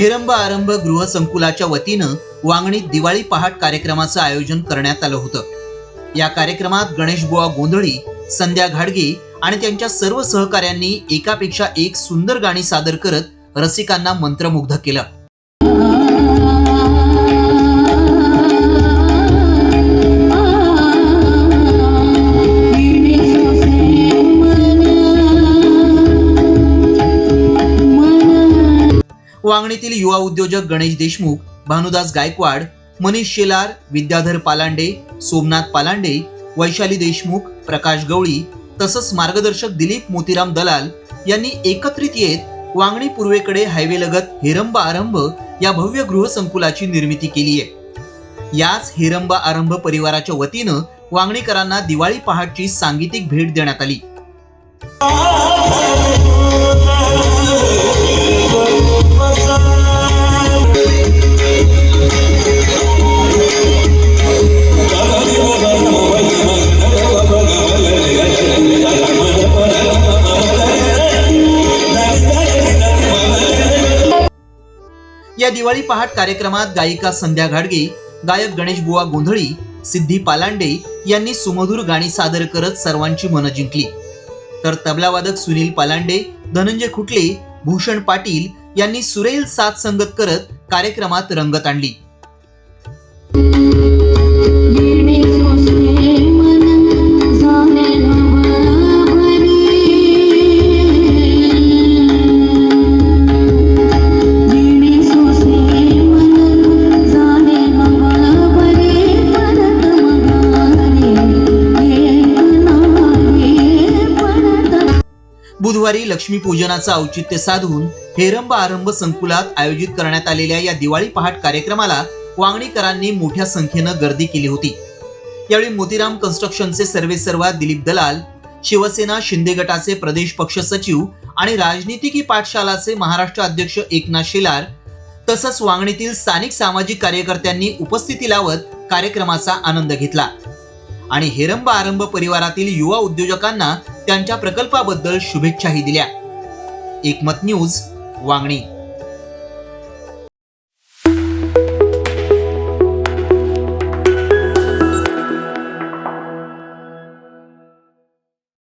हेरंब आरंभ गृहसंकुलाच्या वतीनं वांगणीत दिवाळी पहाट कार्यक्रमाचं आयोजन करण्यात आलं होतं. या कार्यक्रमात गणेशबुवा गोंधळी संध्या घाडगे आणि त्यांच्या सर्व सहकाऱ्यांनी एकापेक्षा एक सुंदर गाणी सादर करत रसिकांना मंत्रमुग्ध केलं. वांगणीतील युवा उद्योजक गणेश देशमुख भानुदास गायकवाड मनीष शेलार विद्याधर पालांडे सोमनाथ पालांडे वैशाली देशमुख प्रकाश गवळी तसंच मार्गदर्शक दिलीप मोतीराम दलाल यांनी एकत्रित येत वांगणी पूर्वेकडे हायवेलगत हेरंब आरंभ या भव्य गृहसंकुलाची निर्मिती केली आहे. याच हेरंबा आरंभ परिवाराच्या वतीनं वांगणीकरांना दिवाळी पहाटची सांगीतिक भेट देण्यात आली. या दिवाळी पहाट कार्यक्रमात गायिका संध्या घाडगे गायक गणेश बुवा गोंधळी सिद्धी पालांडे यांनी सुमधुर गाणी सादर करत सर्वांची मनं जिंकली. तर तबलावादक सुनील पालांडे धनंजय खुटले भूषण पाटील यांनी सुरेल साथ संगत करत कार्यक्रमात रंगत आणली. बुधवारी लक्ष्मीपूजनाचं औचित्य साधून हेरंब आरंभ संकुलात आयोजित करण्यात आलेल्या या दिवाळी पहाट कार्यक्रमाला वांगणीकरांनी मोठ्या संख्येनं गर्दी केली होती. यावेळी मोतीराम कन्स्ट्रक्शनचे सर्वेसर्वा दिलीप दलाल शिवसेना शिंदे गटाचे प्रदेश पक्ष सचिव आणि राजनीतिकी पाठशालाचे महाराष्ट्र अध्यक्ष एकनाथ शेलार तसंच वांगणीतील स्थानिक सामाजिक कार्यकर्त्यांनी उपस्थिती लावत कार्यक्रमाचा आनंद घेतला. आणि हेरंब आरंभ परिवारातील युवा उद्योजकांना त्यांच्या प्रकल्पाबद्दल शुभेच्छाही दिल्या. एकमत न्यूज वांगणी.